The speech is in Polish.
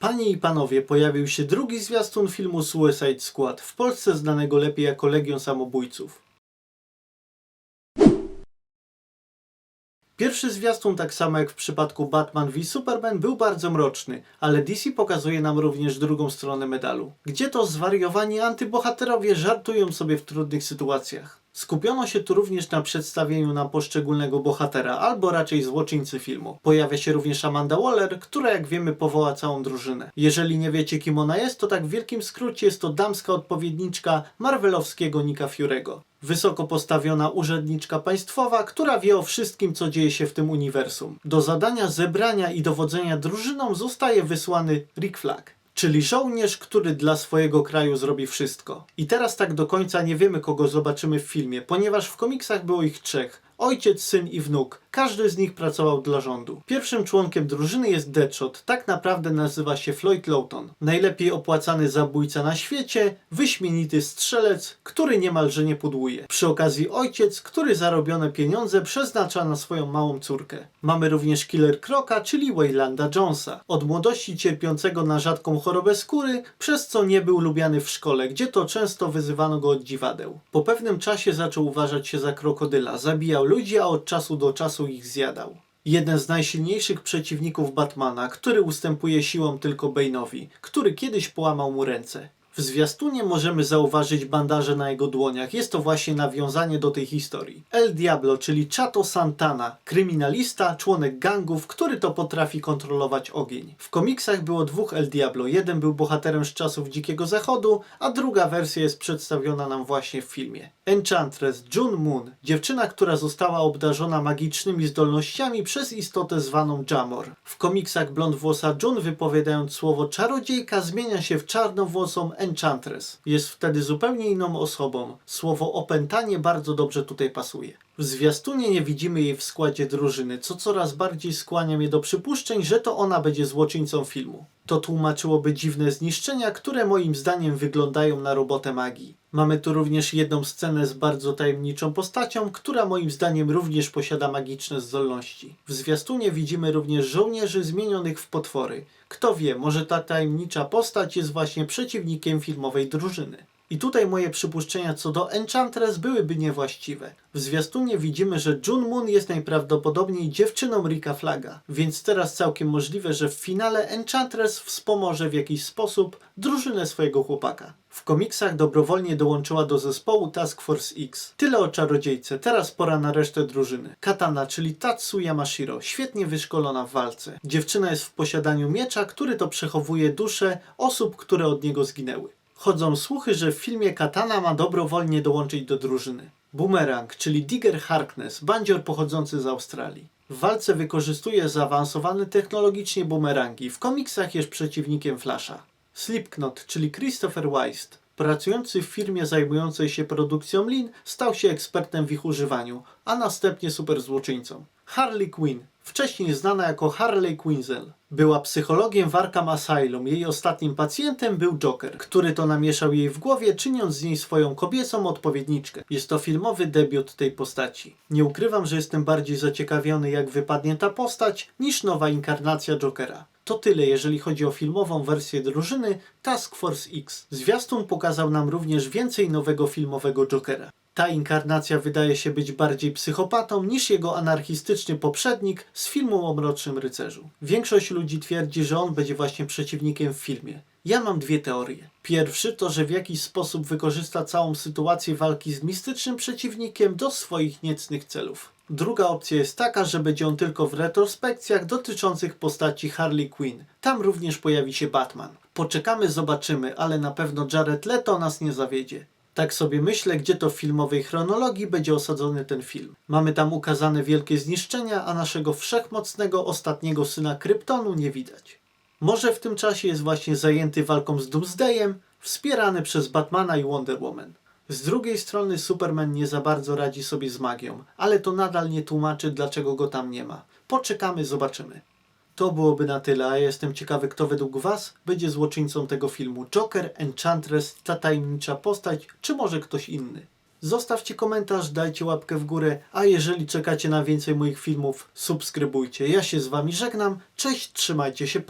Panie i panowie, pojawił się drugi zwiastun filmu Suicide Squad, w Polsce znanego lepiej jako Legion Samobójców. Pierwszy zwiastun, tak samo jak w przypadku Batman v Superman, był bardzo mroczny, ale DC pokazuje nam również drugą stronę medalu, gdzie to zwariowani antybohaterowie żartują sobie w trudnych sytuacjach. Skupiono się tu również na przedstawieniu nam poszczególnego bohatera, albo raczej złoczyńcy filmu. Pojawia się również Amanda Waller, która jak wiemy powoła całą drużynę. Jeżeli nie wiecie kim ona jest, to tak w wielkim skrócie jest to damska odpowiedniczka marvelowskiego Nika Fury'ego. Wysoko postawiona urzędniczka państwowa, która wie o wszystkim, co dzieje się w tym uniwersum. Do zadania zebrania i dowodzenia drużyną zostaje wysłany Rick Flag. Czyli żołnierz, który dla swojego kraju zrobi wszystko. I teraz tak do końca nie wiemy, kogo zobaczymy w filmie, ponieważ w komiksach było ich trzech. Ojciec, syn i wnuk. Każdy z nich pracował dla rządu. Pierwszym członkiem drużyny jest Deadshot. Tak naprawdę nazywa się Floyd Lawton. Najlepiej opłacany zabójca na świecie, wyśmienity strzelec, który niemalże nie pudłuje. Przy okazji ojciec, który zarobione pieniądze przeznacza na swoją małą córkę. Mamy również Killer Croca, czyli Waylanda Jonesa. Od młodości cierpiącego na rzadką chorobę skóry, przez co nie był lubiany w szkole, gdzie to często wyzywano go od dziwadeł. Po pewnym czasie zaczął uważać się za krokodyla. Zabijał ludzi, a od czasu do czasu ich zjadał. Jeden z najsilniejszych przeciwników Batmana, który ustępuje siłą tylko Bane'owi, który kiedyś połamał mu ręce. W zwiastunie możemy zauważyć bandaże na jego dłoniach. Jest to właśnie nawiązanie do tej historii. El Diablo, czyli Chato Santana, kryminalista, członek gangów, który to potrafi kontrolować ogień. W komiksach było dwóch El Diablo. Jeden był bohaterem z czasów Dzikiego Zachodu, a druga wersja jest przedstawiona nam właśnie w filmie. Enchantress June Moon, dziewczyna, która została obdarzona magicznymi zdolnościami przez istotę zwaną Jamor. W komiksach blond włosa June, wypowiadając słowo czarodziejka, zmienia się w czarnowłosą Enchantress. Jest wtedy zupełnie inną osobą. Słowo opętanie bardzo dobrze tutaj pasuje. W zwiastunie nie widzimy jej w składzie drużyny, co coraz bardziej skłania mnie do przypuszczeń, że to ona będzie złoczyńcą filmu. To tłumaczyłoby dziwne zniszczenia, które moim zdaniem wyglądają na robotę magii. Mamy tu również jedną scenę z bardzo tajemniczą postacią, która moim zdaniem również posiada magiczne zdolności. W zwiastunie widzimy również żołnierzy zmienionych w potwory. Kto wie, może ta tajemnicza postać jest właśnie przeciwnikiem filmowej drużyny. I tutaj moje przypuszczenia co do Enchantress byłyby niewłaściwe. W zwiastunie widzimy, że June Moon jest najprawdopodobniej dziewczyną Ricka Flaga, więc teraz całkiem możliwe, że w finale Enchantress wspomoże w jakiś sposób drużynę swojego chłopaka. W komiksach dobrowolnie dołączyła do zespołu Task Force X. Tyle o czarodziejce, teraz pora na resztę drużyny. Katana, czyli Tatsu Yamashiro, świetnie wyszkolona w walce. Dziewczyna jest w posiadaniu miecza, który to przechowuje dusze osób, które od niego zginęły. Chodzą słuchy, że w filmie Katana ma dobrowolnie dołączyć do drużyny. Boomerang, czyli Digger Harkness, bandzior pochodzący z Australii. W walce wykorzystuje zaawansowane technologicznie boomerangi. W komiksach jest przeciwnikiem Flasha. Slipknot, czyli Christopher Weist, pracujący w firmie zajmującej się produkcją lin, stał się ekspertem w ich używaniu, a następnie superzłoczyńcą. Harley Quinn, wcześniej znana jako Harley Quinzel, była psychologiem w Arkham Asylum. Jej ostatnim pacjentem był Joker, który to namieszał jej w głowie, czyniąc z niej swoją kobiecą odpowiedniczkę. Jest to filmowy debiut tej postaci. Nie ukrywam, że jestem bardziej zaciekawiony, jak wypadnie ta postać, niż nowa inkarnacja Jokera. To tyle, jeżeli chodzi o filmową wersję drużyny Task Force X. Zwiastun pokazał nam również więcej nowego filmowego Jokera. Ta inkarnacja wydaje się być bardziej psychopatą niż jego anarchistyczny poprzednik z filmu o Mrocznym Rycerzu. Większość ludzi twierdzi, że on będzie właśnie przeciwnikiem w filmie. Ja mam dwie teorie. Pierwszy to, że w jakiś sposób wykorzysta całą sytuację walki z mistycznym przeciwnikiem do swoich niecnych celów. Druga opcja jest taka, że będzie on tylko w retrospekcjach dotyczących postaci Harley Quinn. Tam również pojawi się Batman. Poczekamy, zobaczymy, ale na pewno Jared Leto nas nie zawiedzie. Tak sobie myślę, gdzie to w filmowej chronologii będzie osadzony ten film. Mamy tam ukazane wielkie zniszczenia, a naszego wszechmocnego ostatniego syna Kryptonu nie widać. Może w tym czasie jest właśnie zajęty walką z Doomsdayem, wspierany przez Batmana i Wonder Woman. Z drugiej strony Superman nie za bardzo radzi sobie z magią, ale to nadal nie tłumaczy, dlaczego go tam nie ma. Poczekamy, zobaczymy. To byłoby na tyle, a ja jestem ciekawy, kto według Was będzie złoczyńcą tego filmu. Joker, Enchantress, ta tajemnicza postać, czy może ktoś inny? Zostawcie komentarz, dajcie łapkę w górę, a jeżeli czekacie na więcej moich filmów, subskrybujcie. Ja się z Wami żegnam, cześć, trzymajcie się, pa!